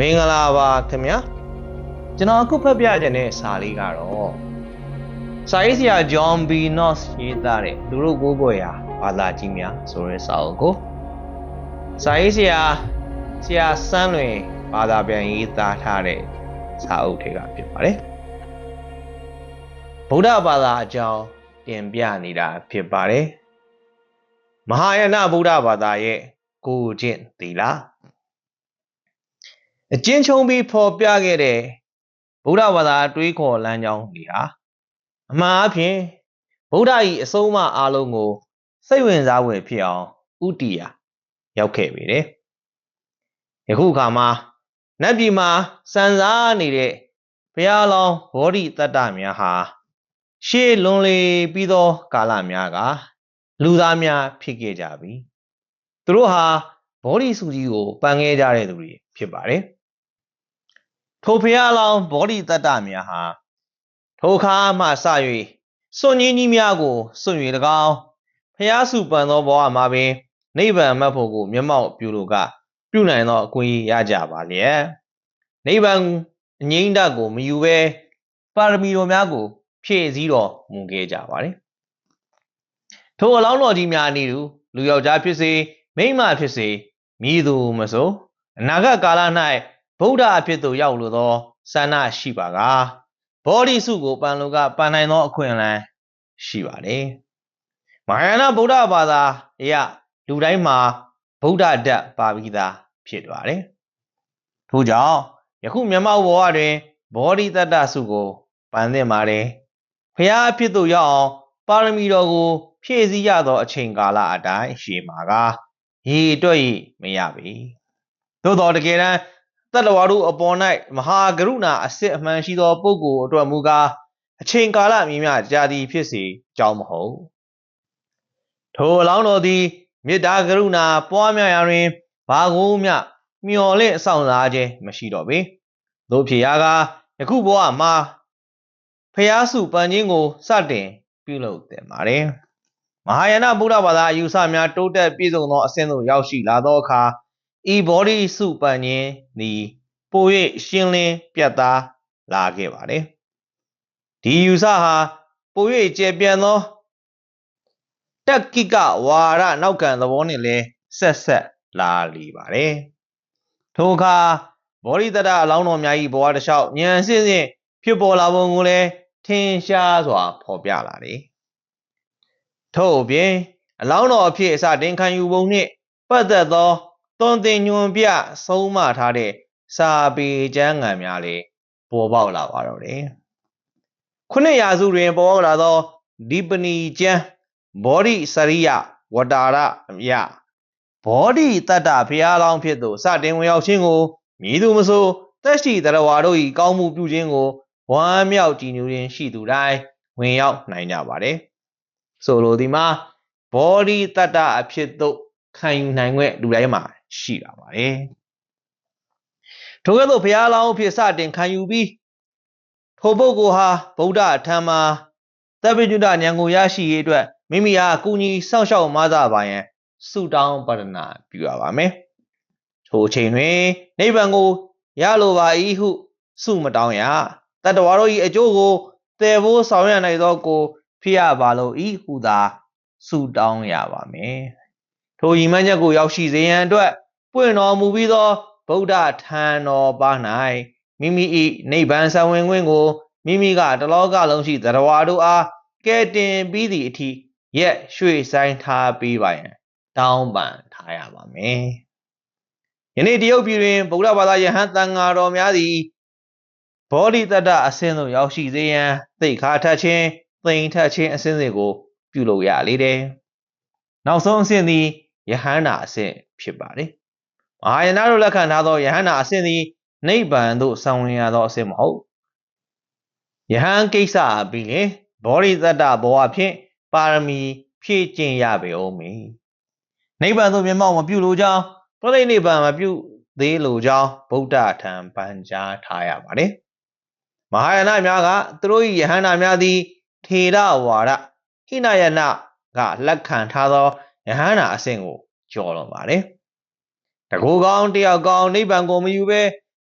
မင်္ဂလာပါခင်ဗျာကျွန်တော်အခုဖတ်ပြခြင်းတဲ့စာလေးကတော့စာရေးဆရာ John B. Knox ရေးသားတဲ့လူတို့ကိုးကွယ်ရာဘာသာကြီးများဆိုတဲ့စာအုပ်ကိုစာရေးဆရာဆရာစန်းလွင်ဘာသာပြန်ရေးသားထားတဲ့စာအုပ်တွေကဖြစ်ပါတယ်ဗုဒ္ဓဘာသာအကြောင်းတင်ပြနေတာဖြစ်ပါတယ်မဟာယာနဗုဒ္ဓဘာသာရဲ့ကိုယ်ကျင့်သီလ အကျဉ်းချုံပြီးဖော်ပြခဲ့တဲ့ဗုဒ္ဓဘာသာတွေးခေါ်လမ်းကြောင်းတွေဟာအမှန်အဖြစ်ဗုဒ္ဓ၏အဆုံးအမအားလုံးကို စိတ်ဝင်စားဖွယ်ဖြစ်အောင်ဥတီယာရောက်ခဲ့ပြီတဲ့ယခုအခါမှာနတ်ပြည်မှာစံစားနေတဲ့ဘုရားလောင်းဘောဓိတတ္တများဟာရှေးလွန်လေပြီးသောကာလများက လူသားများဖြစ်ခဲ့ကြပြီသူတို့ဟာဘောဓိစုကြီးကိုပန်ခဲ့ကြတဲ့သူတွေဖြစ်ပါတယ် ထိုဖျားလောင်းဘောဓိတတ္တများဟာထိုခါမှစ၍စွန့်ញင်းကြီးများကိုစွန့်၍၎င်းဖျားစုပန်သောဘဝမှာပင်နိဗ္ဗာန်မတ်ဖို့ကိုမျက်မှောက်ပြုလို့ကပြုနိုင်သောအခွင့်အရေးရကြပါလျက်နိဗ္ဗာန်အငြိမ့်တကိုမယူဘဲပါရမီတော်များကို ဖြည့်ဆည်းတော်မူခဲ့ကြပါတယ်ထိုအလောင်းတော်ကြီးများအနည်းတူလူယောက်ျားဖြစ်စေမိန်းမဖြစ်စေမြည်သူမဆိုအနာဂတ်ကာလ၌ ဗုဒ္ဓအဖြစ်သို့ရောက်လိုသောဆန္ဒရှိပါကဘောဓိစုကိုပန်လိုကပန်နိုင်သောအခွင့်အလမ်းရှိပါတယ်။မဟာယာနဗုဒ္ဓဘာသာအရလူတိုင်းမှာဗုဒ္ဓဓာတ်ပါပြီးသားဖြစ်ပါတယ်။ထို့ကြောင့်ယခုမြတ်မောက်ဘဝတွင်ဘောဓိတတ္တစုကိုပန်သင့်ပါတယ်။ဖျားအဖြစ်သို့ရောက်အောင်ပါရမီတော်ကို ဖြည့်ဆည်းရသောအချိန်ကာလအတိုင်းရှေမှာကရေတွက်၏မရပေ။သို့တော်တကယ်တမ်း တတ္တဝါတို့အပေါ်၌မဟာကရုဏာအစစ်အမှန်ရှိသောပုဂ္ဂိုလ်အတွက်မူကားအချိန်ကာလမြင့်မြတ်ကြာသည်ဖြစ်စေကြောင်းမဟုတ်ထိုအလောင်းတော်သည်မေတ္တာကရုဏာပွားများရာတွင်ဘာကိုမျှမျော်လင့်အဆောင်စားခြင်းမရှိတော့ပေသို့ဖြစ်ရာကယခုဘဝမှာဖျားစုပန်ခြင်းကိုစတင်ပြုလုပ်တင်ပါတယ်မဟာယာနဗုဒ္ဓဘာသာအယူဆများတိုးတက်ပြည့်စုံသောအဆင့်သို့ရောက်ရှိလာသောအခါ ဤဘောဓိစုပန်ခြင်းသည်ပို၍ရှင်းလင်းပြတ်သားလာခဲ့ပါတယ်ဒီယူဆဟာပို၍ကျေပြန့်သောတက်ကိကဝါရနောက်ကံသဘောနှင့်လည်းဆက်ဆက်လာလီပါတယ်ထိုအခါဘောဓိတတအလောင်းတော်များ၏ဘဝတစ်လျှောက်ဉာဏ်စစ်စစ်ဖြစ်ပေါ်လာပုံကိုလည်းထင်ရှားစွာဖော်ပြလာတယ်ထို့အပြင်အလောင်းတော်အဖြစ်အစတင်ခံယူပုံနှင့်ပတ်သက်သော သွန်သင်ညွန်ပြဆုံးမထားတဲ့စာပေကျမ်းဂန်များလည်းပေါ်ပေါက်လာပါတော့တယ်။ခုနှစ်ရာစုတွင်ပေါ်ပေါက်လာသောဒီပနီကျမ်းဘောဓိစရိယဝတာရအမြဘောဓိတတ္တဘုရားလောင်းဖြစ်သို့စတင်ဝင်ရောက်ခြင်းကိုမြည်သူမဆိုတက်ရှိတရဝါတို့၏ကောင်းမှုပြုခြင်းကိုဝမ်းမြောက်ကြည်ညိုခြင်းရှိသူတိုင်းဝင်ရောက်နိုင်ကြပါတယ်။ဆိုလိုသည်မှာဘောဓိတတ္တအဖြစ်သို့ခံယူနိုင်ွက်လူတိုင်းမှာ ရှိတာပါတယ်ထို့ကဲ့သို့ဘုရားလောင်းအဖြစ်စတင်ခံယူပြီးထိုပုဂ္ဂိုလ်ဟာဗုဒ္ဓအထံမှာသဗ္ဗညုတဉာဏ်ကိုရရှိရေးအတွက်မိမိအားကုညီစောင့်ရှောက်မဆပါရန်ဆုတောင်းပတနာပြုရပါမယ်ထိုအချိန်တွင်နိဗ္ဗာန်ကိုရလိုပါ၏ဟုဆုမတောင်းရတတဝါတို့၏အကျိုးကိုတည်ဖို့ဆောင်ရနိုင်သောကိုဖြစ်ရပါလို့ဤဟုသာဆုတောင်းရပါမယ်ထိုရည်မှန်းချက်ကိုရောက်ရှိစေရန်အတွက် ပွင့်တော်မူပြီးသောဗုဒ္ဓထံတော်ပါ၌မိမိ၏နိဗ္ဗာန်ဆံဝင်ခွင့်ကိုမိမိကတလောကလုံးရှိသရဝါတို့အားကဲတင်ပြီးသည့်အထိရက်ရွှေ့ဆိုင်ထားပေးပါရန်တောင်းပန်ထားရပါမယ်။ယနေ့တရုတ်ပြည်တွင်ဗုဒ္ဓဘာသာယဟန်တန်ဃာတော်များသည်ဘောဓိတတ္တအစင်းသို့ရောက်ရှိစေရန်သိခါထတ်ခြင်းသိမ်ထတ်ခြင်းအစင်းတွေကို ပြုလုပ်ရလေတယ်။နောက်ဆုံးအဆင့်သည်ယဟန္တာအဆင့်ဖြစ်ပါတယ်။ မဟာယာနတို့လက်ခံထားသောယဟန္တာအဆင့်သည်နိဗ္ဗာန်သို့ဆောင်ဝင်ရသောအဆင့်မဟုတ်။ယဟန်ကိစ္စအပြီးလေဘောဓိတတ္တဘဝဖြင့်ပါရမီဖြည့်ကျင့်ရပေအောင်မည်။နိဗ္ဗာန်သို့မျက်မှောက်မပြုလိုကြောင်းပရိနိဗ္ဗာန်မပြုသေးလိုကြောင်းဗုဒ္ဓထံပန်ကြားထားရပါတယ်။မဟာယာနများကသူတို့၏ယဟန္တာများသည်ထေရဝါဒဟိနယနကလက်ခံထားသောယဟန္တာအဆင့်ကိုကျော်လွန်ပါတယ်။ တကူကောင်းတယောက်ကောင်းနိဗ္ဗာန်ကိုမယူဘဲ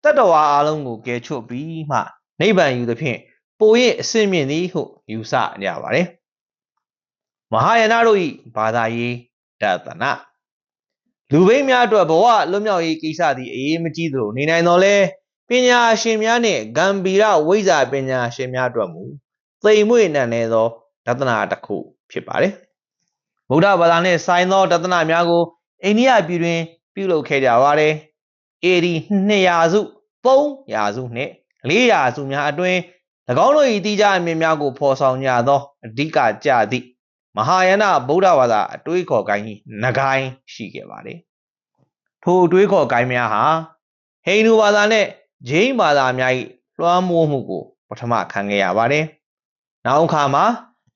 တတတ္တဝါအလုံးကိုကယ်ချွတ်ပြီးမှနိဗ္ဗာန်ယူသဖြင့်ပို၍အစင်မြင့်သည်ဟုယူဆကြပါတယ်မဟာယာနတို့၏ဘာသာရေးတသနာလူဘိန်းများအတွက်ဘဝလွတ်မြောက်ရေးကိစ္စသည်အရေးမကြီးသလိုနေနိုင်တော်လဲပညာရှင်များနှင့်ဂံဗီရဝိဇ္ဇာပညာရှင်များအတွက်မူသိမ်မွေ့နံနေသောတသနာတစ်ခုဖြစ်ပါတယ်ဗုဒ္ဓဘာသာနှင့်ဆိုင်သောတသနာများကိုအိန္ဒိယပြည်တွင် ပြုလုပ်ခဲ့ကြပါတယ်အေဒီ200စု300စုနှင့်400စုများအတွင်း၎င်းတို့၏တိကျအမြင်များကိုဖော်ဆောင်ကြသောအဓိကကြသည့်မဟာယာနဗုဒ္ဓဘာသာအတွေးခေါ်ကိုင်းကြီးနဂိုင်းရှိခဲ့ပါတယ်ထိုအတွေးခေါ်ကိုင်းများဟာဟိန္ဒူဘာသာနှင့်ဂျိန်းဘာသာများ၏လွှမ်းမိုးမှုကိုပထမခံခဲ့ရပါတယ်နောက်အခါမှာ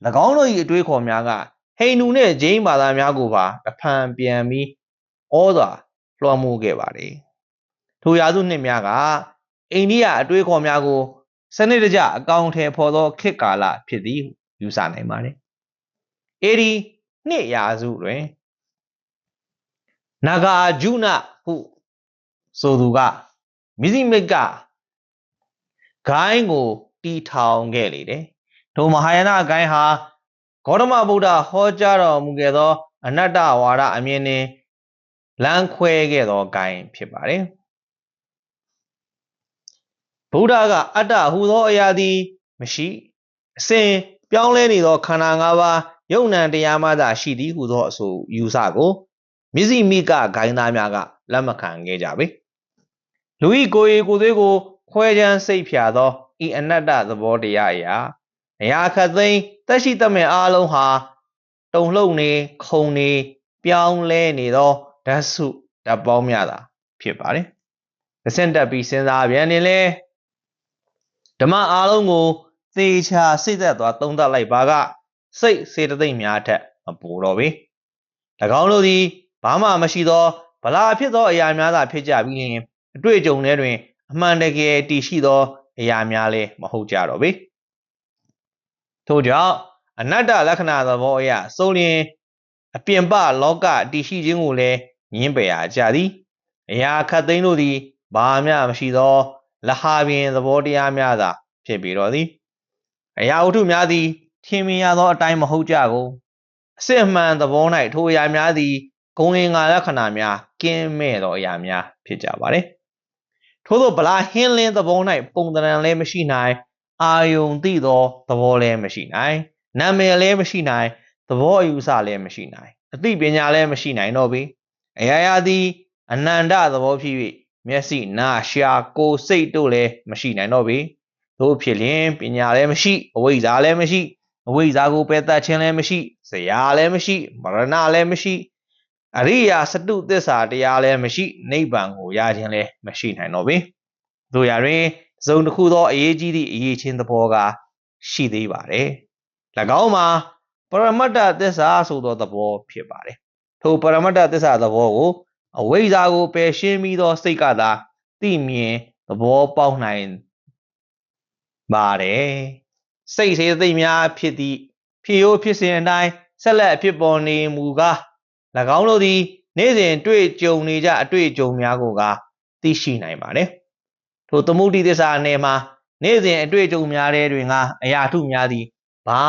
၎င်းတို့၏အတွေးခေါ်များကဟိန္ဒူနှင့်ဂျိန်းဘာသာများကိုပါတဖန်ပြန်ပြီးဩဇာ လွှမ်းမိုးခဲ့ပါတယ်ထိုရာစုနှစ်များကအိန္ဒိယအတွေးခေါ်များကိုစနစ်တကျအကောင့်ထဲဖော်သောခေတ်ကာလဖြစ်သည်ယူဆနိုင်ပါတယ်။အဲဒီနှစ်ရာစုတွင်နဂါဂျုနဟုဆိုသူကမီဇိမစ်ကဂိုင်းကိုတီထောင်ခဲ့လေတယ်။ဒိုမဟာယာနဂိုင်းဟာဂေါတမဗုဒ္ဓဟောကြားတော်မူခဲ့သော အနတ္တဝါဒအမြင်နှင့် လမ်းခွဲခဲ့သောဂိုင်းဖြစ်ပါတယ်။ဗုဒ္ဓကအတ္တဟူသောအရာသည်မရှိအစဉ်ပြောင်းလဲနေသောခန္ဓာ၅ပါးယုံ nant တရားမှသာရှိသည်ဟူသောအဆိုယူဆကိုမြစ်စီမိကဂိုင်းသားများကလက်မခံခဲ့ကြပေလူဤကိုယ်ရည်ကိုယ်သွေးကို ခွဲခြမ်းစိတ်ဖြာသောဤအနတ္တသဘောတရားအရာအရာခတ်သိမ်းတက်ရှိတမဲ့အားလုံးဟာတုံလှုပ်နေခုံနေပြောင်းလဲနေသော ဓာတ်စုဓာတ်ပေါင်းများသာဖြစ်ပါတယ်။သစင်တက်ပြီးစဉ်းစားပြန်နေလဲဓမ္မအားလုံးကိုသေချာစိတ်သက်သွားသုံးသပ်လိုက်ပါကစိတ်စေတသိက်များထက်မပူတော့ပေ၎င်းတို့သည်ဘာမှမရှိသောဗလာဖြစ်သောအရာများသာဖြစ်ကြပြီးလျှင်အတွေ့အကြုံတွေတွင်အမှန်တကယ်တည်ရှိသောအရာများလည်းမဟုတ်ကြတော့ပေထို့ကြောင့်အနတ္တလက္ခဏာသဘောအရစိုးလျင်အပြင်ပလောကတည်ရှိခြင်းကိုလည်း ငင်းပယ်ရကြသည်အရာခတ်သိမ်းတို့သည်ဘာမျှမရှိသောလဟာပင်သဘောတရားများသာဖြစ်ပြီးတော့သည်အရာဝတ္ထုများသည်ထင်မြင်ရသောအတိုင်းမဟုတ်ကြကုန်အစစ်အမှန်သဘော၌ထိုအရာများသည်ဂုဏ်ရင်္ဂါလက္ခဏာများကင်းမဲ့သောအရာများဖြစ်ကြပါသည်ထို့သောဗလာဟင်းလင်းသဘော၌ပုံတံလည်းမရှိနိုင်အာယုံသိသောသဘောလည်းမရှိနိုင်နာမည်လည်းမရှိနိုင်သဘောအယူဆလည်းမရှိနိုင်အသိပညာလည်းမရှိနိုင်တော့ပေ အရာရာသည်အနန္တသဘောဖြစ်၍မျက်စိနားရှာကိုယ်စိတ်တို့လည်းမရှိနိုင်တော့ပေတို့ဖြစ်လျင်ပညာလည်းမရှိအဝိဇ္ဇာလည်းမရှိအဝိဇ္ဇာကိုပယ်တတ်ခြင်းလည်းမရှိဇရာလည်းမရှိမရဏလည်းမရှိအရိယာစတုသစ္စာတရားလည်းမရှိနိဗ္ဗာန်ကိုရခြင်းလည်းမရှိနိုင်တော့ပေတို့ရတွင်ဇုံတစ်ခုသောအရေးကြီးသည့်အရေးချင်းသဘောကရှိသေးပါတယ်၎င်းမှာပရမတ္တသစ္စာဆိုသောသဘောဖြစ်ပါတယ် ထိုပရမတ္တသစ္စာသဘောကိုအဝိဇ္ဇာကိုပယ်ရှင်းပြီးသောစိတ်ကသာသိမြင်သဘောပေါက်နိုင်ပါတယ်စိတ်စေသိမ့်များဖြစ်သည့်ဖြစ်ရိုးဖြစ်စဉ်အတိုင်းဆက်လက်ဖြစ်ပေါ်နေမူကား၎င်းတို့သည်နေ့စဉ်တွေ့ကြုံနေကြအတွေ့အကြုံများကိုကသိရှိနိုင်ပါတယ်ထိုသမုဒိသစ္စာနယ်မှာနေ့စဉ်အတွေ့အကြုံများတဲ့တွင်ကအရာထုများသည်ဘာ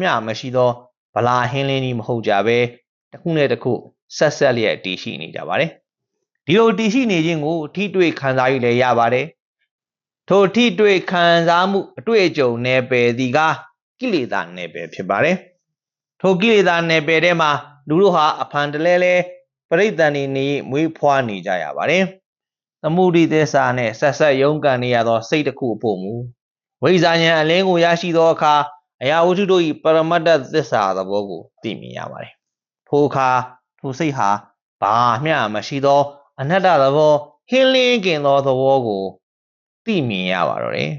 မျှမရှိသောဗလာဟင်းလင်းကြီးမဟုတ်ကြပဲ တစ်ခုနဲ့တစ်ခုဆက်ဆက်လျက်တည်ရှိနေကြပါတယ်ဒီလိုတည်ရှိနေခြင်းကိုထိတွေ့ခံစားရလည်းရပါတယ်ထိုထိတွေ့ခံစားမှုအတွေ့အကြုံနယ်ပယ်သည်ကကိလေသာနယ်ပယ်ဖြစ်ပါတယ်ထိုကိလေသာနယ်ပယ်ထဲမှာလူတို့ဟာအဖန်တလဲလဲပရိသန်နေနေမွေးဖွားနေကြရပါတယ်သမုဒိသစ္စာနဲ့ဆက်ဆက်ရုန်းကန်နေရသောစိတ်တစ်ခုအဖို့မူဝိဇာဉာဏ်အလင်းကိုရရှိသောအခါအရာဝတ္ထုတို့၏ပရမတ္တသစ္စာသဘောကိုသိမြင်ရပါတယ် ထိုအခါထိုစိတ်ဟာဘာမျှမရှိသော အနတ္တသဘောဟင်းလင်းကျင်သောသဘောကိုသိမြင်ရပါတော့တယ်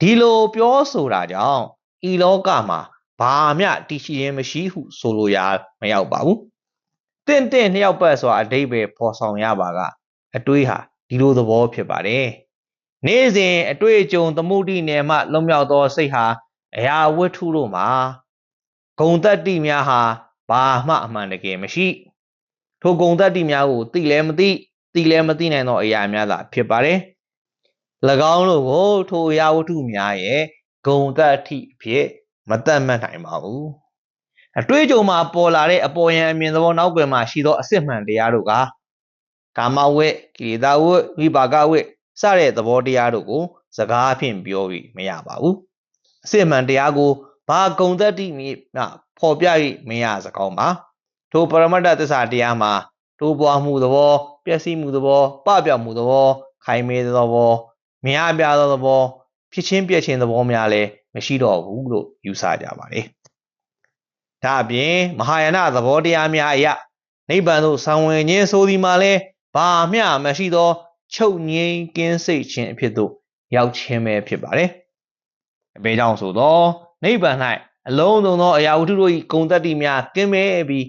ဒီလိုပြောဆိုတာကြောင့်ဤလောကမှာဘာမျှတည်ရှိခြင်းမရှိဟုဆိုလိုရာမရောက်ပါဘူးတင့်တင့်နှစ်ယောက်ပတ်ဆိုတာအတိတ်ပဲပေါ်ဆောင်ရပါကအတွေးဟာဒီလိုသဘောဖြစ်ပါတယ်နေ့စဉ်အတွေ့အကြုံသမှုတိနယ်မှလွန်မြောက်သောစိတ်ဟာအရာဝတ္ထုတို့မှာ ဂုံတက်တိများဟာဘာမှအမှန်တကယ်မရှိ ထိုဂုံတက်တိများကိုသိလည်းမသိသိလည်းမသိနိုင်သောအရာများသာဖြစ်ပါတယ်၎င်းတို့ကိုထိုအရာဝတ္ထုများရဲ့ဂုံသက်အထိအဖြစ်မတတ်မှတ်နိုင်ပါဘူးအတွေ့အကြုံမှာပေါ်လာတဲ့အပေါ်ယံအမြင်သဘောနောက်ွယ်မှာရှိသောအစစ်မှန်တရားတို့ကကာမဝိကိလေသာဝိဝိပါကဝိစတဲ့သဘောတရားတို့ကို စကားဖြင့်ပြောပြီးမရပါဘူးအစစ်မှန်တရားကို ဘာဂုံသက်တိမြဖော်ပြ၍မရစကောင်းပါထိုပရမတ္တသစ္စာတရားမှာတိုးပွားမှုသဘောပျက်စီးမှုသဘောပပြောက်မှုသဘော ခိုင်မဲသဘောမရပြသောသဘော ဖြစ်ချင်းပြက်ချင်းသဘောများလည်းမရှိတော့ဘူးလို့ယူဆကြပါတယ်။ဒါအပြင်မဟာယာနသဘောတရားများအရနိဗ္ဗာန်သို့ဆံဝင်ခြင်းဆိုဒီမှာလဲဘာမျှမရှိသောချုပ်ငြိမ်းကင်းစိတ်ခြင်းအဖြစ်သို့ရောက်ခြင်းပဲဖြစ်ပါတယ်။အပေကြောင့်ဆိုတော့ နိဗ္ဗာန်၌အလုံးစုံသောအရာဝတ္ထုတို့၏ဂုဏ်တတ္တိများကင်းမဲ့ပြီး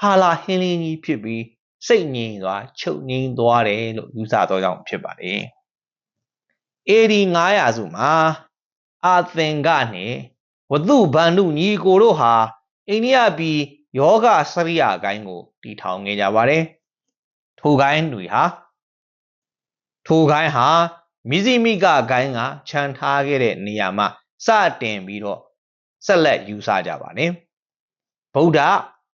ဟာလာဟင်းလင်းကြီးဖြစ်ပြီးစိတ်ငြိမ်သွားချုပ်ငြိမ်သွားတယ်လို့ယူဆသောကြောင့်ဖြစ်ပါတယ်။ AD 900စုမှာအာသင်္ကနှင့်ဝတုဗန္ဓုညီကိုတို့ဟာအိန္ဒိယပြည်ယောဂစရိယာကိုင်းကိုတည်ထောင်ခဲ့ကြပါတယ်။ထိုကိုင်းတွေဟာထိုကိုင်းဟာမိဇိမိကကိုင်းကခြံထားခဲ့တဲ့နေရာမှာစတင်ပြီးတော့ ဆက်လက်ယူဆကြပါတယ်။ဗုဒ္ဓ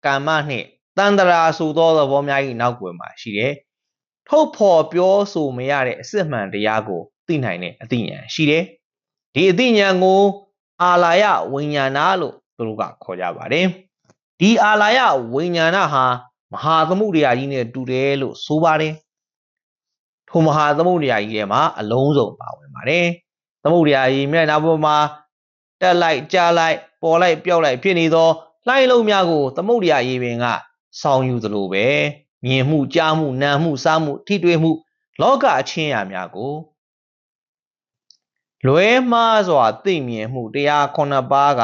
ကာမနှင့်တန္တရာဆိုသောသဘောများ၏နောက်ွယ်မှာရှိတယ်။ထုတ်ဖော်ပြောဆိုမရတဲ့အစစ်မှန်တရားကိုသိနိုင်တဲ့အသိဉာဏ်ရှိတယ်။ဒီအသိဉာဏ်ကို အာလာယဝိညာဏလို့သူတို့ကခေါ်ကြပါတယ်။ဒီအာလာယဝိညာဏဟာမဟာသမှုတရားကြီးနဲ့တူတယ်လို့ဆိုပါတယ်။ထိုမဟာသမှုတရားကြီးထဲမှာအလုံးစုံပါဝင်ပါတယ်။သမှုတရားကြီးမျက်နှာပေါ်မှာ တက်လိုက်ကြားလိုက်ပေါ်လိုက်ပြောက်လိုက်ဖြစ်နေသောလှိုင်းလုံးများကိုသမုဒ္ဒရာရေပင်ကဆောင်ယူသလိုပဲမြင်မှုကြားမှုနားမှုစားမှုထိတွေ့မှု လောကအချင်းရာများကိုလွဲမှားစွာသိမြင်မှုတရားခုနှစ်ပါးက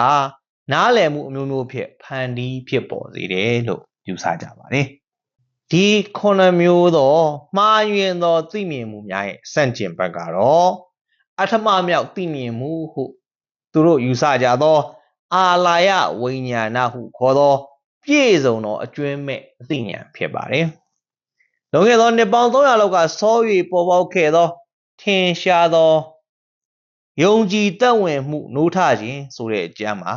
နားလည်မှုအမျိုးမျိုးဖြစ်ဖန်တီးဖြစ်ပေါ်စေတယ်လို့ယူဆကြပါတယ်။ဒီခုနှစ်မျိုးသောမှားယွင်းသောသိမြင်မှုများရဲ့စန့်ကျင်ဘက်ကတော့အထမမြောက်သိမြင်မှုဟု သူတို့ယူဆကြသောအာလာယဝိညာဏဟုခေါ်သော ပြည့်စုံသောအကျွမ်းမဲ့အသိဉာဏ်ဖြစ်ပါတယ်။လွန်ခဲ့သောနှစ်ပေါင်း300လောက်ကစော၍ပေါ်ပေါက်ခဲ့သော ထင်ရှားသောယုံကြည်တက်ဝင်မှုနိုးထခြင်းဆိုတဲ့အကျမ်းမှာ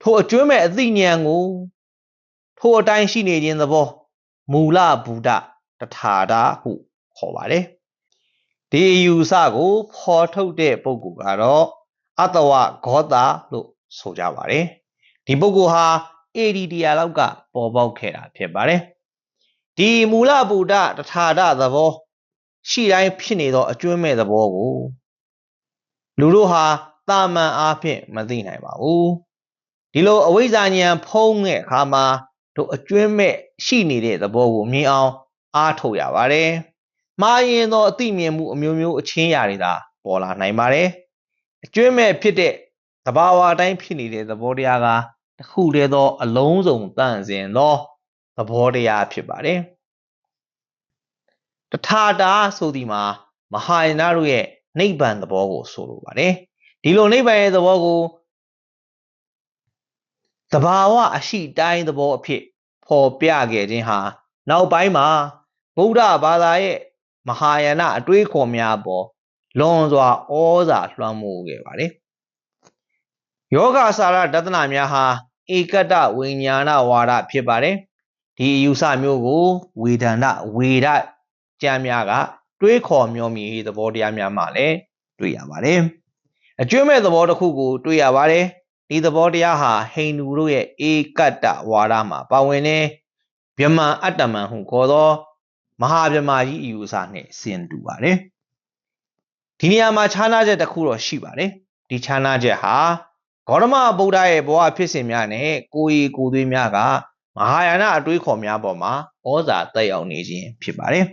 ထိုအကျွမ်းမဲ့အသိဉာဏ်ကိုထိုအတိုင်းရှိနေခြင်းသဘောမူလဗုဒ္ဓတထာတာဟုခေါ်ပါတယ်ဒီအယူဆကိုဖော်ထုတ်တဲ့ပုဂ္ဂိုလ်ကတော့ အတဝဂောတာလို့ဆိုကြပါတယ်ဒီပုဂ္ဂိုလ်ဟာ ADD လောက်ကပေါ်ပေါက်ခဲ့တာဖြစ်ပါတယ်ဒီမူလဗုဒ္ဓတထာတာသဘော ရှိတိုင်းဖြစ်နေသောအကျွမ်းမဲ့သဘောကိုလူတို့ဟာတာမန်အားဖြင့်မသိနိုင်ပါဘူးဒီလိုအဝိဇ္ဇာဉာဏ်ဖုံးတဲ့အခါမှာတို့အကျွမ်းမဲ့ရှိနေတဲ့သဘောကိုမြင်အောင် အားထုတ်ရပါတယ်မှားရင်သောအသိမြင်မှုအမျိုးမျိုးအချင်းရာတွေသာပေါ်လာနိုင်ပါတယ် အကျွမ်းမဲ့ဖြစ်တဲ့သဘာဝအတိုင်းဖြစ်နေတဲ့သဘောတရားကတခုတည်းသောအလုံးစုံတန့်စင်သောသဘောတရားဖြစ်ပါတယ်တထာတာဆိုဒီမှာမဟာယာနတို့ရဲ့နိဗ္ဗာန်သဘောကိုဆိုလိုပါတယ်ဒီလိုနိဗ္ဗာန်ရဲ့သဘောကိုတဘာဝအရှိတိုင်းသဘောအဖြစ်ဖော်ပြခဲ့ခြင်းဟာနောက်ပိုင်းမှာဗုဒ္ဓဘာသာရဲ့မဟာယာနအတွေးခေါ်များပေါ် လွန်စွာဩဇာလွှမ်းမိုးခဲ့ပါတယ်ယောဂစာရဒသနာများဟာဧကတဝိညာဏဝါဒဖြစ်ပါတယ်ဒီအယူဆမျိုးကိုဝေဒနာဝေဒကျမ်းများကတွေးခေါ်မျောမြည်သဘောတရားများမှလည်းတွေ့ရပါတယ်။အကျွမ်းမဲ့သဘောတစ်ခုကိုတွေ့ရပါတယ်။ဒီသဘောတရားဟာဟိန္ဒူတို့ရဲ့ဧကတ္တဝါဒမှာပါဝင်တဲ့ဗျမန်အတ္တမန်ဟုခေါ်သောမဟာဗျမာကြီးအယူအဆနဲ့ဆင်တူပါတယ်။ ဒီနေရာမှာခြားနာချက်တစ်ခုတော့ရှိပါတယ်။ဒီခြားနာချက်ဟာဂေါတမဗုဒ္ဓရဲ့ဘဝဖြစ်စဉ်များနဲ့ကိုယ်ရည်ကိုယ်သွေးများကမဟာယာနအတွေးခေါ်များပေါ်မှာဩဇာတက်ရောက်နေခြင်းဖြစ်ပါတယ်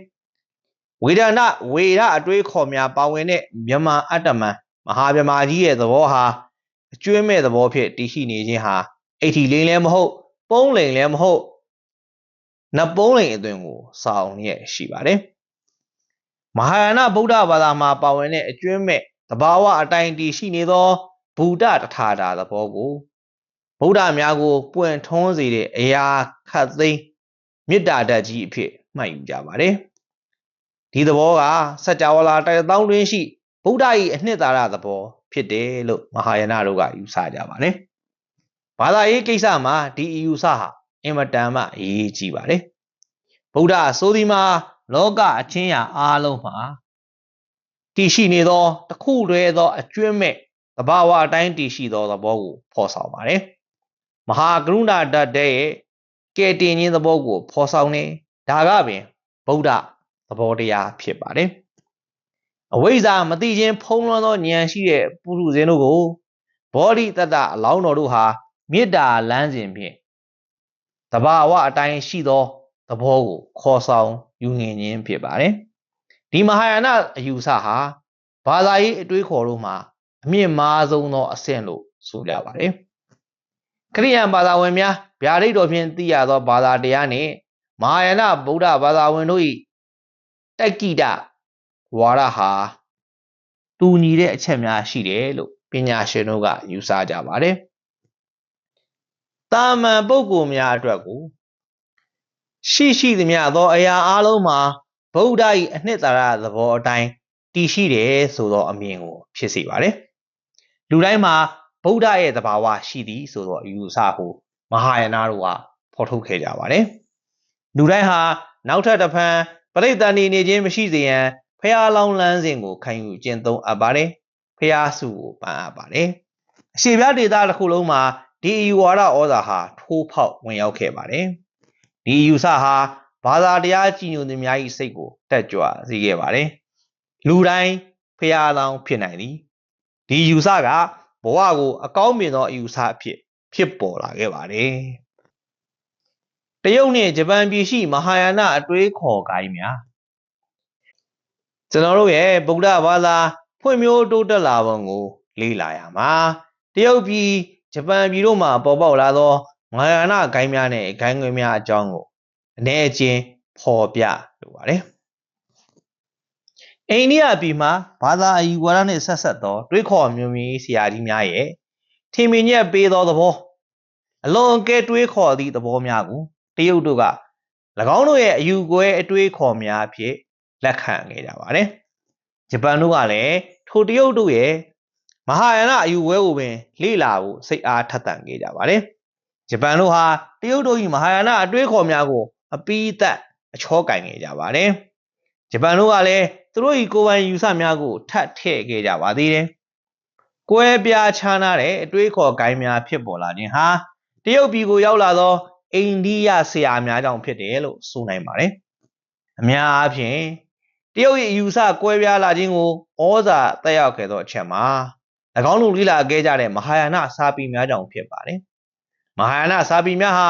။ဝေဒနာဝေဒအတွေးခေါ်များပါဝင်တဲ့မြန်မာအတ္တမန်မဟာမြမာကြီးရဲ့သဘောဟာအကျွမ်းမဲ့သဘောဖြင့်တည်ရှိနေခြင်းဟာအဋ္ဌိလိန်လည်းမဟုတ် ပုံးလိန်လည်းမဟုတ်နပုံးလိန်အသွင်ကိုစောင်းရရှိပါတယ် မဟာယာနဗုဒ္ဓဘာသာမှာပါဝင်တဲ့အကျွမ်းမဲ့သဘာဝအတိုင်းတည်ရှိနေသောဗုဒ္ဓတထာတာသဘောကိုဗုဒ္ဓများကိုပွင့်ထွန်းစေတဲ့အရာခတ်သိမ်းမေတ္တာဓာတ်ကြီးအဖြစ်မှတ်ယူကြပါတယ်ဒီသဘောကစัจ java လာတိုက်တောင်းတွင်းရှိဗုဒ္ဓ၏အနှစ်သာရသဘောဖြစ်တယ်လို့မဟာယာနတို့ကယူဆကြပါတယ်ဘာသာရေးကိစ္စမှာဒီအယူဆဟာအင်မတန်မှအရေးကြီးပါတယ်ဗုဒ္ဓဆိုဒီမှာ လောကအချင်းရာအားလုံးမှာတည်ရှိနေသောတခုတည်းသောအကျွင့်မဲ့သဘာဝအတိုင်းတည်ရှိသောသဘောကိုဖော်ဆောင်ပါတယ်မဟာကရုဏာတတ်တဲ့ကဲတင်ခြင်းသဘောကိုဖော်ဆောင်နေဒါကပင်ဗုဒ္ဓသဘောတရားဖြစ်ပါတယ်အဝိဇ္ဇာမသိခြင်းဖုံးလွှမ်းသောဉာဏ်ရှိတဲ့ပုရုဇဉ်တို့ကိုဘောဓိတတ္တအလောင်းတော်တို့ဟာမေတ္တာလမ်းစဉ်ဖြင့်တဘာဝအတိုင်းရှိသောသဘောကိုခေါ်ဆောင် ယူငင်ခြင်းဖြစ်ပါတယ်ဒီမဟာယာနအယူဆဟာဘာသာရေးအတွေးခေါ်တို့မှာအမြင့်မားဆုံးသောအဆင့်လို့ဆိုကြပါတယ်ခရိယန်ဘာသာဝင်များဗျာဒိတ်တော်ဖြင့်သိရသောဘာသာတရားနှင့်မဟာယာနဗုဒ္ဓဘာသာဝင်တို့၏တက်ကိတဝါဒဟာတူညီတဲ့အချက်များရှိတယ်လို့ပညာရှင်တို့ကယူဆကြပါတယ်။တာမန်ပုဂ္ဂိုလ်များအတွက်ကို ရှိရှိသမျှသောအရာအလုံးမှာဗုဒ္ဓ၏အနှစ်သာရသဘောအတိုင်းတည်ရှိတယ်ဆိုသောအမြင်ကိုဖြစ်စေပါတယ်။လူတိုင်းမှာဗုဒ္ဓရဲ့သဘာဝရှိသည်ဆိုသောအယူအဆကိုမဟာယာနတို့ကဖော်ထုတ်ခဲ့ကြပါတယ်။လူတိုင်းဟာနောက်ထပ်တစ်ဖန်ပရိသတ်နေနေခြင်းမရှိစေရန်ဖះလောင်းလန်းစဉ်ကိုခံယူကျင့်သုံးအပ်ပါတယ်။ဖះစုကိုပန်းအပ်ပါတယ်။အရှိပြဒေသတစ်ခုလုံးမှာဒီအယူဝါဒဩဇာဟာထိုးဖောက်ဝင်ရောက်ခဲ့ပါတယ်။ ဒီအယူဆဟာဘာသာတရားကြည်ညိုသူများ၏စိတ်ကိုတက်ကြွစေခဲ့ပါတယ်။လူတိုင်းဖះလောင်းဖြစ်နိုင်သည်။ဒီယူဆကဘဝကိုအကောင်းမြင်သောအယူဆအဖြစ်ဖြစ်ပေါ်လာခဲ့ပါတယ်။တရုတ်နှင့်ဂျပန်ပြည်ရှိမဟာယာနအတွေးခေါ်ကိုင်းများကျွန်တော်တို့ရဲ့ဗုဒ္ဓဘာသာဖွံ့ဖြိုးတိုးတက်လာပုံကိုလေ့လာရမှာတရုတ်ပြည်ဂျပန်ပြည်တို့မှာပေါ်ပေါက်လာသော မဟာယာနဂိုင်းများနဲ့ဂိုင်းငွေများအကြောင်းကိုအနေအချင်းဖော်ပြလိုပါတယ်အိန္ဒိယပြည်မှာဘာသာအယူဝါဒနဲ့ဆက်ဆက်သောတွေးခေါ်မျိုးမျိုးဆရာကြီးများရဲ့ထင်မြင်ချက်ပေးသောသဘောအလွန်ကဲတွေးခေါ်သည့်သဘောများကိုတရုတ်တို့က၎င်းတို့ရဲ့အယူကွဲအတွေးခေါ်များအဖြစ်လက်ခံခဲ့ကြပါတယ်ဂျပန်တို့ကလည်းထိုတရုတ်တို့ရဲ့မဟာယာနအယူဝဲကိုပင်လေ့လာဖို့စိတ်အားထက်သန်ခဲ့ကြပါတယ် ဂျပန်တို့ဟာတရုတ်တို့၏မဟာယာနအတွေးခေါ်များကိုအပီးသက်အချောကင်ခဲ့ကြပါတယ်ဂျပန်တို့ကလည်းသူတို့၏ကိုယ်ပိုင်ယူဆများကိုထပ်ထည့်ခဲ့ကြပါသေးတယ်ကွဲပြားခြားနားတဲ့အတွေးခေါ်ကိုင်းများဖြစ်ပေါ်လာခြင်းဟာတရုတ်ပြည်ကိုရောက်လာသောအိန္ဒိယဆရာများကြောင့်ဖြစ်တယ်လို့ဆိုနိုင်ပါတယ်အများအားဖြင့်တရုတ်ရဲ့အယူဆကွဲပြားလာခြင်းကိုဩဇာတက်ရောက်ခဲ့သောအချက်မှာ၎င်းတို့လိလာခဲ့ကြတဲ့မဟာယာနစာပေများကြောင့်ဖြစ်ပါတယ်။ မဟာယာနစာပေများဟာ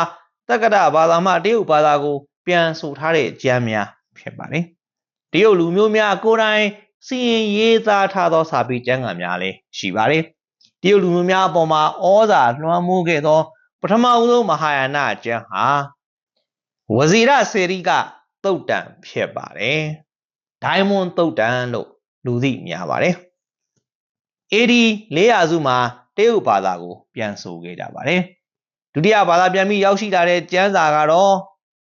တက္ကဒဘာသာမှတရုတ်ဘာသာကို ပြန်ဆိုထားတဲ့ကျမ်းများဖြစ်ပါတယ်။တရုတ်လူမျိုးများကိုယ်တိုင်စီရင်ရေးသားထားသောစာပေကျမ်းဂန်များလည်းရှိပါတယ်။တရုတ်လူမျိုးများအပေါ်မှာဩဇာလွှမ်းမိုးခဲ့သော ပထမဦးဆုံးမဟာယာနကျမ်းဟာဝဇီရစေရီကတုတ်တံဖြစ်ပါတယ်။ဒိုင်မွန်တုတ်တန်လို့လူသိများပါတယ်။ AD 400စုမှာတရုတ်ဘာသာကို ပြန်ဆိုခဲ့ကြပါတယ်။ ဒုတိယဘာသာပြန်ပြီးရောက်ရှိလာတဲ့ကျမ်းစာကတော့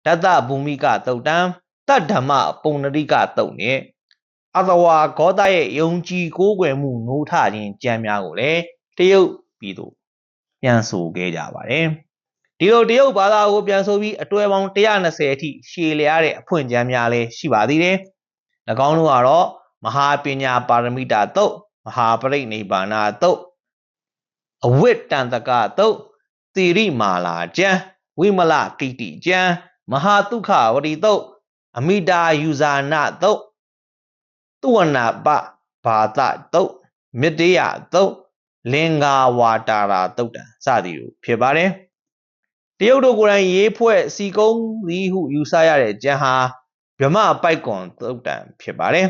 ဒတ္တဘူမိကတုတ်တန်တတ္ဓမ္မပုံနရိကတုတ်နဲ့အသဝါဂောတရဲ့ယုံကြည်ကိုးကွယ်မှုနိုးထခြင်းကျမ်းများကိုလည်းတရုတ်ပြည်သူပြန်ဆိုခဲ့ကြပါတယ်။ဒီလိုတရုတ်ဘာသာကိုပြန်ဆိုပြီးအတွဲပေါင်း120အထိရှည်လျားတဲ့အဖွင့်ကျမ်းများလည်းရှိပါသေးတယ်။၎င်းတို့ကတော့မဟာပညာပါရမိတာတုတ်မဟာပရိနိဗ္ဗာနာတုတ်အဝိတန်တကတုတ် သီရိမာလာကျမ်းဝိမလကိတိကျမ်းမဟာဒုက္ခဝတိတုတ်အမိတာယူဇာနာတုတ်တုဝနာပဘာတတုတ်မြတ္တယတုတ်လင်္ကာဝါတာရာတုတ်တံစသည်တို့ဖြစ်ပါတယ်တရုတ်တို့ကိုယ်တိုင်ရေးဖွဲ့စီကုံးသည်ဟုယူဆရတဲ့ကျမ်းဟာဗြဟ္မပိုက်ကွန်သုတ်တံဖြစ်ပါတယ်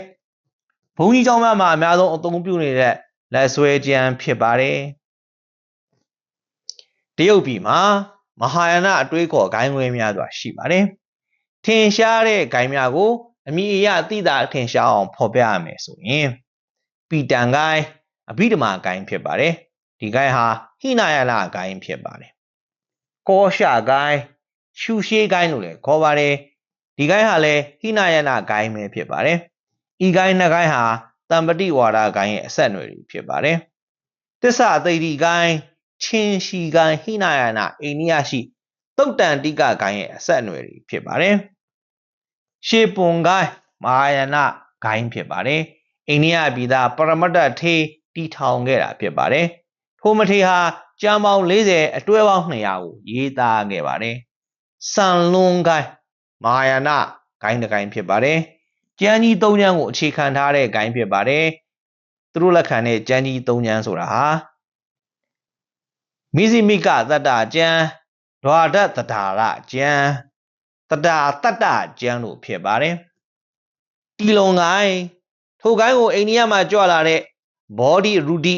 ။ဘုန်းကြီးကျောင်းများမှာအများဆုံးအသုံးပြုနေတဲ့လက်ဆွဲကျမ်းဖြစ်ပါတယ်။တ ရုတ်ပြည်မှာမဟာယာနအတွေးခေါ်ဂိုင်းဝဲများစွာရှိပါတယ်။ထင်ရှားတဲ့ဂိုင်းများကိုအမိအယအတိတာထင်ရှားအောင်ဖော်ပြရမယ်ဆိုရင်ပီတန်ဂိုင်းအဘိဓမ္မာဂိုင်းဖြစ်ပါတယ်။ဒီဂိုင်းဟာဟိနာယလဂိုင်းဖြစ်ပါတယ်။ကောရှဂိုင်းရှုရှေးဂိုင်းလို့လည်းခေါ်ပါတယ်။ဒီဂိုင်းဟာလည်းဟိနယနာဂိုင်းပဲဖြစ်ပါတယ်ဤကိုင်းနှစ်ကိုင်းဟာတမ္ပတိဝါဒကိုင်းရဲ့အဆက်အနွယ်တွေဖြစ်ပါတယ်တစ္ဆအသိတိကိုင်း ချင်းရှိကိုင်းဟိနယနာအိန္ဒိယရှိတုတ်တန်တိကကိုင်းရဲ့အဆက်အနွယ်တွေဖြစ်ပါတယ်ရှေပွန်ကိုင်းမဟာယာနဂိုင်းဖြစ်ပါတယ်။အိန္ဒိယပြည်သားပရမတ္တထေးတီထောင်ခဲ့တာဖြစ်ပါတယ်။ထိုမထေးဟာကျမ်းပေါင်း40အတွဲပေါင်း200ကိုရေးသားခဲ့ပါတယ်။စံလွန်ဂိုင်းမဟာယာနဂိုင်းတစ်ဂိုင်းဖြစ်ပါတယ်။ကျမ်းကြီး၃ကျမ်းကိုအခြေခံထားတဲ့ဂိုင်းဖြစ်ပါတယ်။သူတို့လက်ခံတဲ့ကျမ်းကြီး၃ကျမ်းဆိုတာဟာ မိဇိမိကတတ္တကျမ်းဒွါဒတတာရကျမ်းတတာတတ္တကျမ်းလို့ဖြစ်ပါတယ်။တီလွန်ကိုင်းထိုကိုင်းကိုအိန္ဒိယမှာကြွလာတဲ့ဘောဓိရူဒိ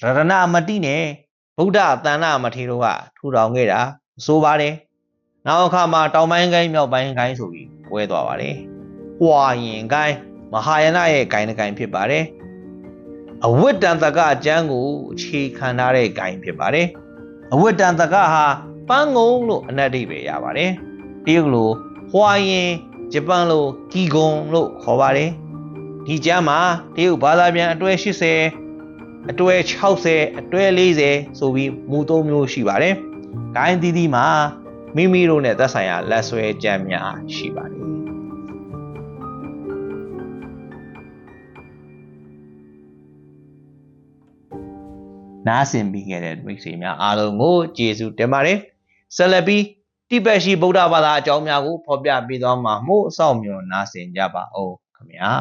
ရတနာမတိနဲ့ဗုဒ္ဓတန်နာမထေရတို့ကထူထောင်ခဲ့တာဆိုပါတယ်။နောက်အခါမှာတောင်ပိုင်းကိုင်းမြောက်ပိုင်းကိုင်းဆိုပြီးပွဲသွားပါတယ်။ဟွာရင်ကိုင်းမဟာယာနရဲ့ကိုင်းတစ်ကိုင်းဖြစ်ပါတယ်။အဝိတ္တန်တကအကျမ်းကိုအခြေခံထားတဲ့ကိုင်းဖြစ်ပါတယ်။ အဝိတ္တန်တကဟာပန်းငုံလို့အနက်အဓိပ္ပာယ်ရပါတယ်။တရုတ်လိုဟွာရင်ဂျပန်လိုကီဂွန်လို့ခေါ်ပါတယ်ဒီကျမ်းမှာတရုတ်ဘာသာပြန်အတွဲ80အတွဲ60အတွဲ40ဆိုပြီးမူသုံးမျိုးရှိပါတယ်ဂိုင်းသီးသီးမှာမိမိတို့နဲ့သက်ဆိုင်ရာလက်ဆွဲကြမ်းများရှိပါတယ် နားဆင်ပြီးခဲ့တဲ့မိတ်ဆွေများအားလုံးကိုကျေးဇူးတင်ပါတယ်ဆက်လက်ပြီးတိဘက်ရှိဗုဒ္ဓဘာသာအကြောင်းများကိုဖော်ပြပေးသွားမှာမို့အဆောင်မြော်နားဆင်ကြပါဦးခင်ဗျာ